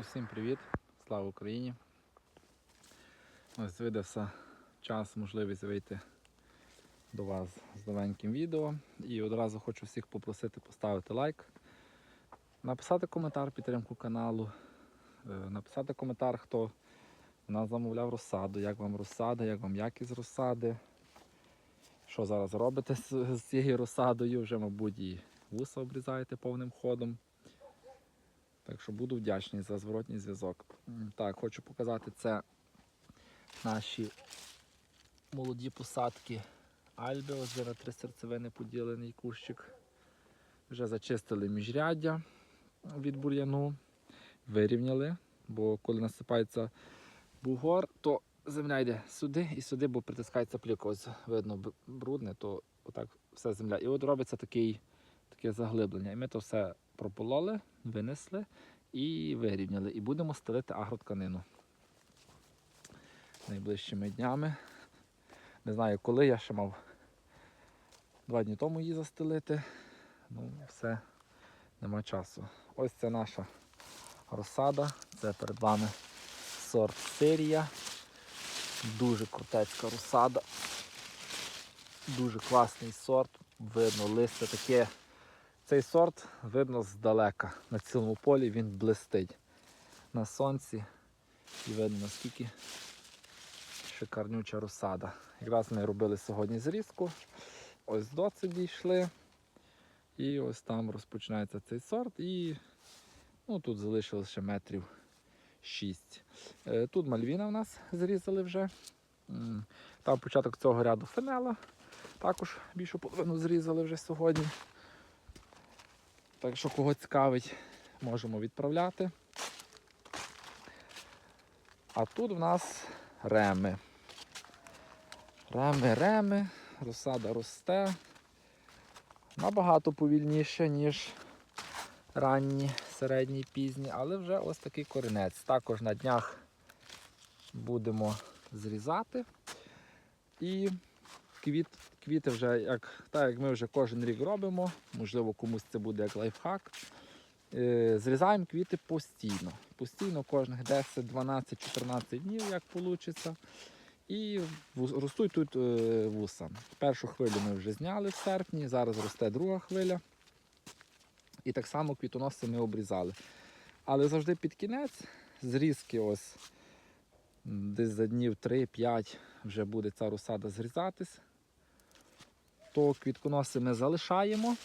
Усім привіт! Слава Україні! Ось видався час, можливість вийти до вас з новеньким відео. І одразу хочу всіх попросити поставити лайк, написати коментар підтримку каналу, е, написати коментар, хто у нас замовляв розсаду, як вам розсада, як вам якість розсади. Що зараз робите з, з цією розсадою? Вже, мабуть, і вуса обрізаєте повним ходом. Так що буду вдячний за зворотній зв'язок. Так, хочу показати це наші молоді посадки Альби. Ось вже на три серцевини поділений кущик. Вже зачистили міжряддя від бур'яну, вирівняли, бо коли насипається бугор, то земля йде сюди і сюди, бо притискається плівка. Ось видно брудне, то отак вся земля. І от робиться такий, таке заглиблення. І ми то все пропололи, винесли і вирівняли. І будемо стелити агротканину найближчими днями. Не знаю коли, я ще мав два дні тому її застелити. Ну, все, нема часу. Ось це наша розсада. Це перед вами сорт Сирія. Дуже крутецька розсада. Дуже класний сорт. Видно, листя таке. Цей сорт видно здалека. На цілому полі він блистить на сонці. І видно наскільки шикарнюча розсада. Якраз ми робили сьогодні зрізку. Ось до це дійшли. І ось там розпочинається цей сорт. І ну, тут залишилося ще метрів 6. Е, Тут мальвіна в нас зрізали вже. Там початок цього ряду фенела. Також більшу половину зрізали вже сьогодні. Так що кого цікавить, можемо відправляти. А тут в нас реми. Реми, реми, розсада росте. Набагато повільніше, ніж ранні, середні, пізні, але вже ось такий корінець. Також на днях будемо зрізати. І квіт, квіти вже, як, так як ми вже кожен рік робимо, можливо, комусь це буде як лайфхак. Е, Зрізаємо квіти постійно. Постійно кожних 10, 12, 14 днів, як вийде. І ростуть тут е, вуса. Першу хвилю ми вже зняли в серпні, зараз росте друга хвиля. І так само квітоноси ми обрізали. Але завжди під кінець зрізки ось десь за днів 3-5 вже буде ця розсада зрізатись. То квітконоси ми залишаємо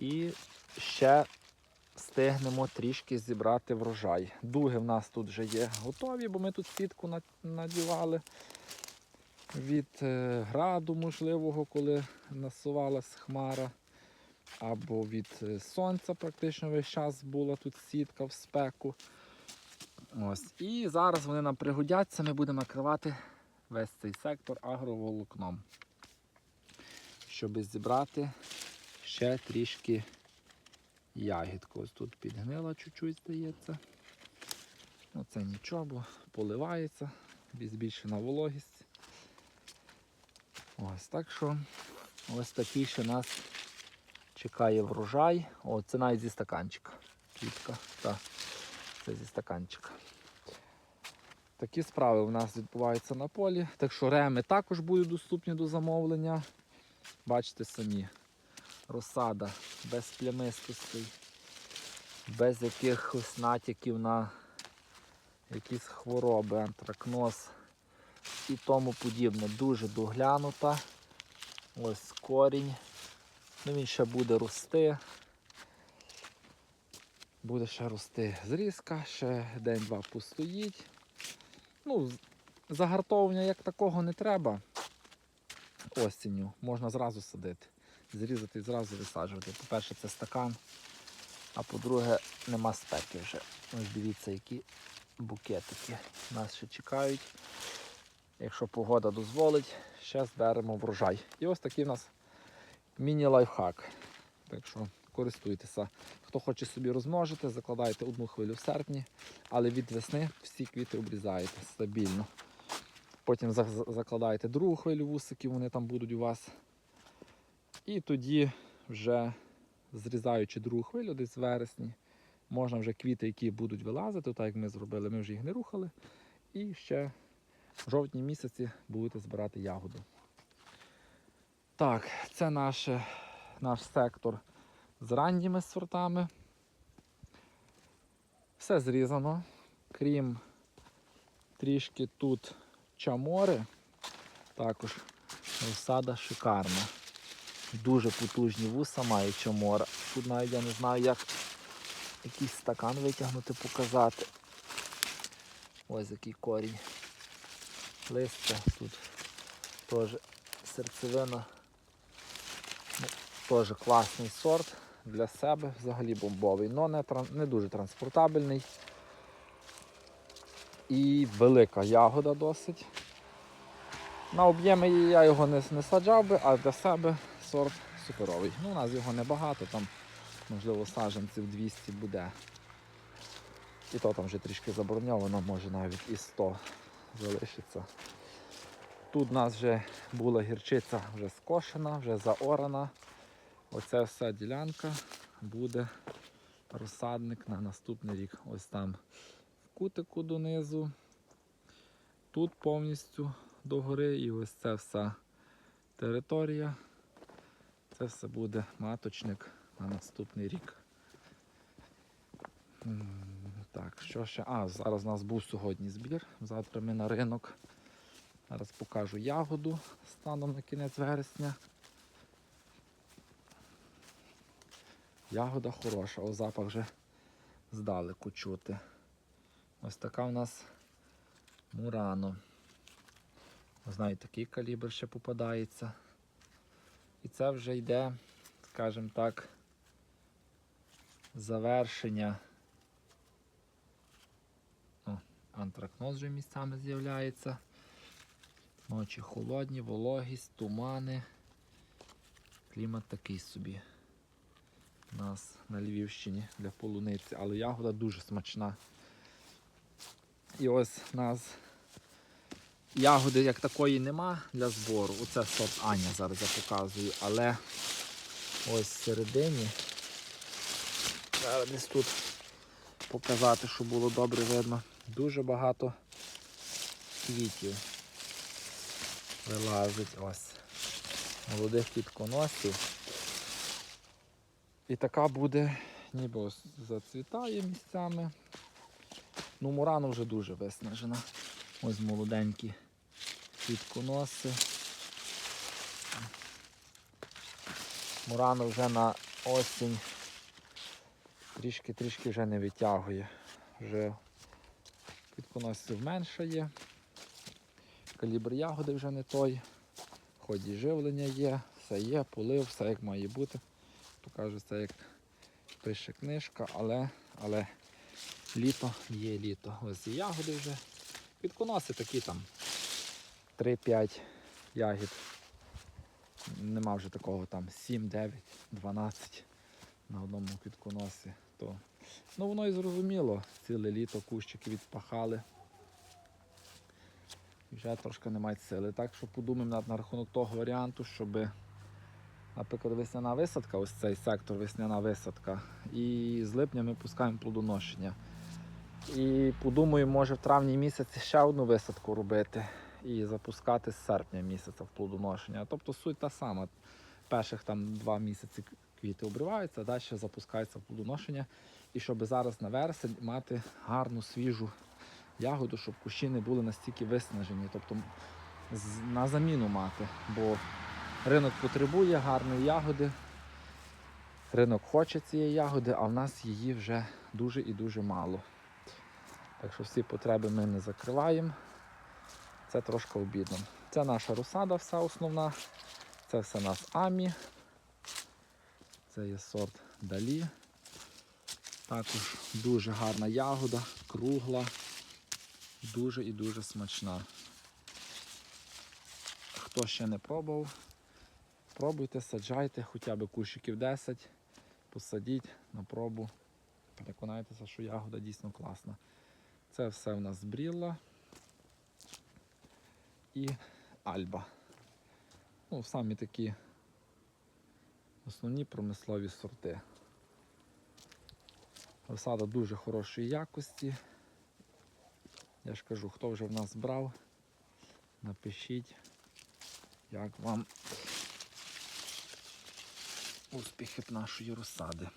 і ще встигнемо трішки зібрати врожай. Дуги в нас тут вже є готові, бо ми тут сітку надівали від е, граду можливого, коли насувалась хмара, або від е, сонця практично весь час була тут сітка в спеку. Ось. І зараз вони нам пригодяться, ми будемо накривати весь цей сектор агроволокном, щоб зібрати ще трішки ягідку. Ось тут підгнила чуть-чуть, здається. Ну це нічого, бо поливається, збільшена вологість. Ось так що ось такий ще нас чекає врожай. О, це навіть зі стаканчика. Квітка. Так, це зі стаканчика. Такі справи у нас відбуваються на полі. Так що реми також будуть доступні до замовлення. Бачите самі, розсада без плямистостей, без якихось натяків на якісь хвороби, антракноз і тому подібне. Дуже доглянута. Ось корінь. Ну, він ще буде рости. Буде ще рости зрізка, ще день-два постоїть. Ну, загартовування як такого не треба. Осінню можна зразу садити. Зрізати і зразу висаджувати. По-перше, це стакан, а по-друге, нема спеки вже. Ось дивіться, які букетики нас ще чекають. Якщо погода дозволить, ще зберемо врожай. І ось такий у нас міні-лайфхак. Так що користуйтеся. Хто хоче собі розмножити, закладайте одну хвилю в серпні, але від весни всі квіти обрізаєте стабільно. Потім за- за- закладаєте другу хвилю вусиків, вони там будуть у вас. І тоді вже зрізаючи другу хвилю десь в вересні, можна вже квіти, які будуть вилазити, так як ми зробили, ми вже їх не рухали. І ще в жовтні місяці будете збирати ягоду. Так, це наше, наш сектор з ранніми сортами. Все зрізано, крім трішки тут чамори. Також розсада шикарна. Дуже потужні вуса має чамора. Тут навіть я не знаю, як якийсь стакан витягнути, показати. Ось який корінь. Листя тут теж серцевина. Ну, Теж класний сорт для себе, взагалі бомбовий, але не, не дуже транспортабельний. І велика ягода досить. На об'єми я його не, не саджав би, а для себе сорт суперовий. Ну, у нас його небагато, там, можливо, саджанців 200 буде. І то там вже трішки заброньовано, може навіть і 100 залишиться. Тут у нас вже була гірчиця вже скошена, вже заорана. Оця вся ділянка буде розсадник на наступний рік. Ось там кутику донизу. Тут повністю догори і ось ця вся територія. Це все буде маточник на наступний рік. Так, що ще? А, зараз у нас був сьогодні збір. Завтра ми на ринок. Зараз покажу ягоду станом на кінець вересня. Ягода хороша, о запах вже здалеку чути. Ось така у нас мурано. Знаю, такий калібр ще попадається. І це вже йде, скажімо так, завершення. О, антракноз вже місцями з'являється. Ночі холодні, вологість, тумани. Клімат такий собі. У нас на Львівщині для полуниці, але ягода дуже смачна. І ось у нас ягоди як такої нема для збору. Оце сорт Аня зараз я показую, але ось всередині. Зараз десь тут показати, щоб було добре видно. Дуже багато квітів вилазить ось молодих квітконосів. І така буде, ніби ось зацвітає місцями. Ну, Мурана вже дуже виснажена. Ось молоденькі квітконоси. Мурана вже на осінь трішки-трішки вже не витягує. Вже квітконосів меншає. Калібр ягоди вже не той. Ході живлення є, все є, полив, все як має бути. Покажу це як пише книжка, але, але літо є літо. Ось і ягоди вже. Квітконоси такі там 3-5 ягід. Нема вже такого там 7, 9, 12 на одному квітконосі. То, ну воно і зрозуміло, ціле літо кущики відпахали. Вже трошки немає сили. Так що подумаємо на рахунок того варіанту, щоб, наприклад, весняна висадка, ось цей сектор весняна висадка. І з липня ми пускаємо плодоношення. І подумаємо, може в травні місяці ще одну висадку робити і запускати з серпня місяця в плодоношення. Тобто суть та сама. Перших там два місяці квіти обриваються, а далі запускається в плодоношення. І щоб зараз на вересень мати гарну свіжу ягоду, щоб кущі не були настільки виснажені. Тобто на заміну мати. Бо ринок потребує гарної ягоди. Ринок хоче цієї ягоди, а в нас її вже дуже і дуже мало. Так що всі потреби ми не закриваємо. Це трошки обідно. Це наша розсада вся основна. Це все у нас Амі. Це є сорт Далі. Також дуже гарна ягода, кругла, дуже і дуже смачна. Хто ще не пробував, пробуйте, саджайте хоча б кущиків 10, посадіть на пробу. Переконайтеся, що ягода дійсно класна. Це все в нас брілла і альба. Ну, самі такі основні промислові сорти. Розсада дуже хорошої якості. Я ж кажу, хто вже в нас брав, напишіть, як вам успіхи нашої розсади.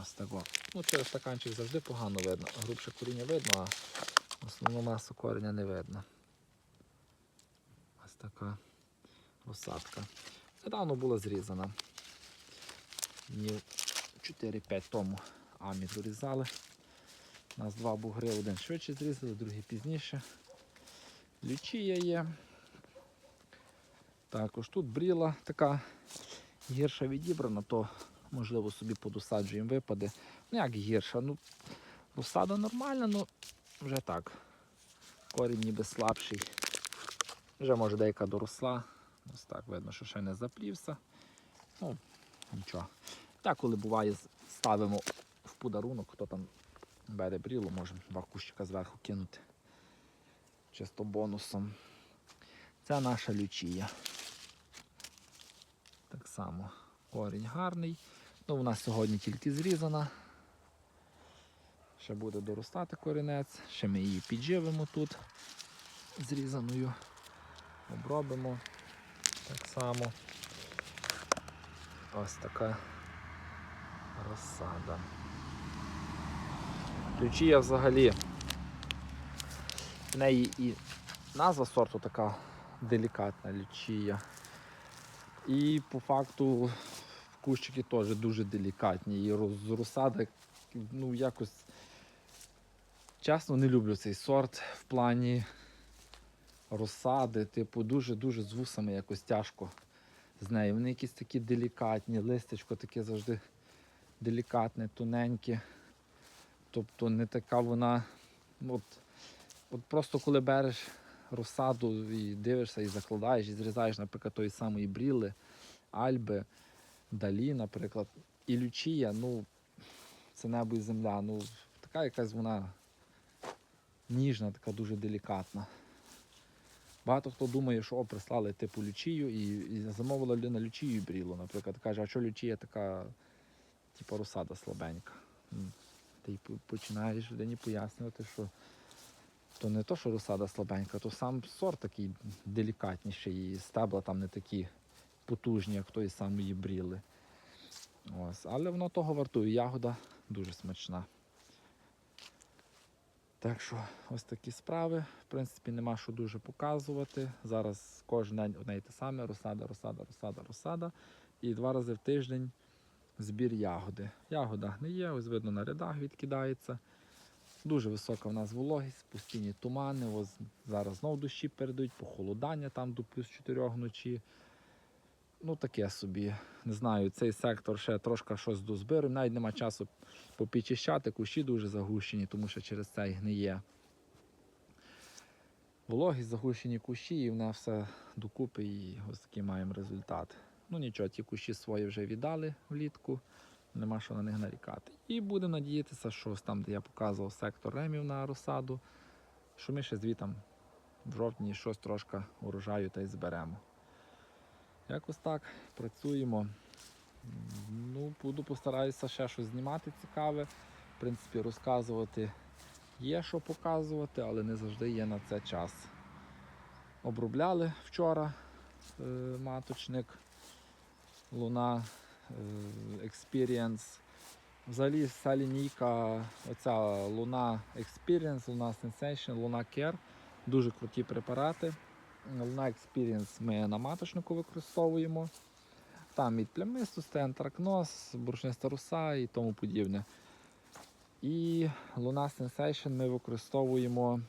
Ось так. от. Ну, через стаканчик завжди погано видно. Грубше коріння видно, а основну масу кореня не видно. Ось така розсадка. Недавно була зрізана. Днів 4-5 тому амі дорізали. У нас два бугри, один швидше зрізали, другий пізніше. Лючія є. Також тут бріла така гірша відібрана, то можливо собі подосаджуємо випади. Ну як гірша? Ну, розсада нормальна, ну вже так. Корінь ніби слабший. Вже може деяка доросла. Ось так видно, що ще не заплівся. Ну, нічого. Так, коли буває, ставимо в подарунок, хто там бере брілу, можемо два кущика зверху кинути. Чисто бонусом. Це наша лючія. Так само корінь гарний. Ну, вона сьогодні тільки зрізана. Ще буде доростати корінець, ще ми її підживимо тут зрізаною. Обробимо так само. Ось така розсада. Лючія взагалі. В неї і назва сорту така делікатна лючія. І по факту кущики теж дуже делікатні. І роз- ну якось чесно не люблю цей сорт в плані розсади. Типу, дуже-дуже з вусами якось тяжко з нею. Вони якісь такі делікатні, листячко таке завжди делікатне, тоненьке. Тобто не така вона. От, от просто коли береш розсаду і дивишся, і закладаєш, і зрізаєш, наприклад, тої самої бріли, альби, далі, наприклад, і лючія, ну, це небо і земля. Ну, така якась вона ніжна, така дуже делікатна. Багато хто думає, що о, прислали типу лючію і, і замовила людина лючію і брілу, наприклад, каже, а що лючія така, типу, розсада слабенька. Ти починаєш людині пояснювати, що то не то, що розсада слабенька, то сам сорт такий делікатніший, і стебла там не такі потужні, як тої самої бріли. Ось. Але воно того вартує. Ягода дуже смачна. Так що ось такі справи. В принципі, нема що дуже показувати. Зараз кожен день одне і те саме: розсада, розсада, розсада, розсада. І два рази в тиждень збір ягоди. Ягода не є, ось видно на рядах відкидається. Дуже висока в нас вологість, постійні тумани. Ось зараз знов дощі передають, похолодання там до плюс 4 вночі. Ну таке собі. Не знаю, цей сектор ще трошки щось дозбирую. Навіть нема часу попідчищати, кущі дуже загущені, тому що через це і гниє. Вологість, загущені кущі, і вона все докупи, і ось такий маємо результат. Ну нічого, ті кущі свої вже віддали влітку, нема що на них нарікати. І будемо надіятися, що там, де я показував сектор ремів на розсаду, що ми ще звітом в жовтні щось трошки урожаю та й зберемо. Якось так працюємо. Ну, буду постараюся ще щось знімати цікаве. В принципі, розказувати є що показувати, але не завжди є на це час. Обробляли вчора е, маточник Луна е, Experience. Взагалі вся лінійка, оця Луна Experience, Луна Sensation, Луна Care. Дуже круті препарати. Луна Experience ми на маточнику використовуємо. Там і плямистості, антракноз, буршниста руса і тому подібне. І Luna Sensation ми використовуємо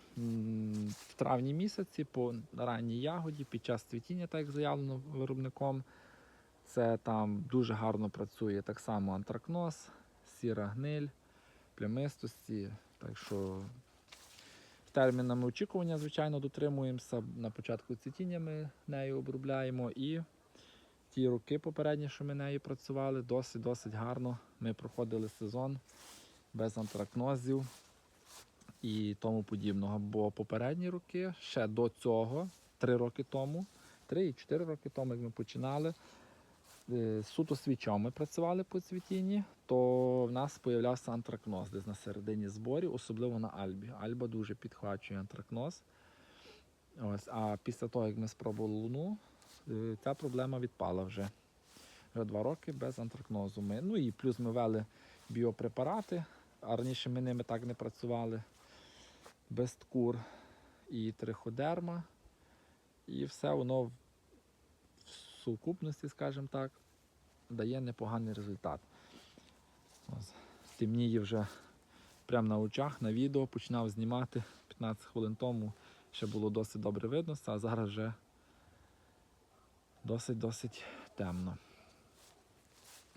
в травні місяці по ранній ягоді під час цвітіння, так як заявлено виробником. Це там дуже гарно працює так само антракноз, сіра гниль, плямистості. Так що термінами очікування, звичайно, дотримуємося. На початку цвітіння ми нею обробляємо. І ті роки попередні, що ми нею працювали, досить-досить гарно. Ми проходили сезон без антракнозів і тому подібного. Бо попередні роки, ще до цього, три роки тому, три і чотири роки тому, як ми починали, суто свічом ми працювали по цвітінні, то в нас з'являвся антракноз десь на середині зборів, особливо на Альбі. Альба дуже підхвачує антракноз. Ось, а після того, як ми спробували луну, е, ця проблема відпала вже. Вже два роки без антракнозу. Ми, ну і плюс ми ввели біопрепарати, а раніше ми ними так не працювали. Бесткур і триходерма. І все воно сукупності, скажімо так, дає непоганий результат. Ось, темніє вже прямо на очах, на відео починав знімати 15 хвилин тому. Ще було досить добре видно, а зараз вже досить-досить темно.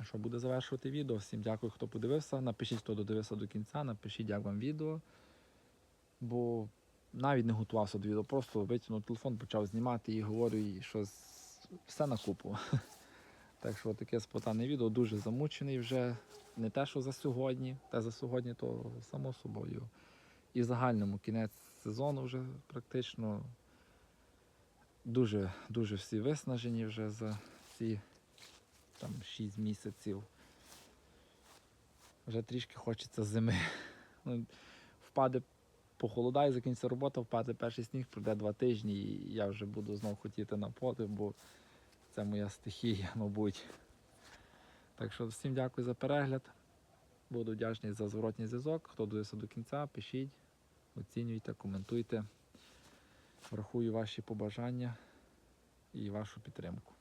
Що буде завершувати відео? Всім дякую, хто подивився. Напишіть, хто додивився до кінця, напишіть, як вам відео. Бо навіть не готувався до відео, просто витягнув телефон, почав знімати і говорю, і що з- все на купу. Так що таке спотане відео, дуже замучений вже. Не те, що за сьогодні, те за сьогодні, то само собою. І в загальному кінець сезону вже практично дуже, дуже всі виснажені вже за ці там 6 місяців. Вже трішки хочеться зими. Ну, Впаде похолодає, закінчиться робота, впаде перший сніг, пройде два тижні, і я вже буду знов хотіти на поле, бо це моя стихія, мабуть. Так що всім дякую за перегляд. Буду вдячний за зворотній зв'язок. Хто дивився до кінця, пишіть, оцінюйте, коментуйте. Врахую ваші побажання і вашу підтримку.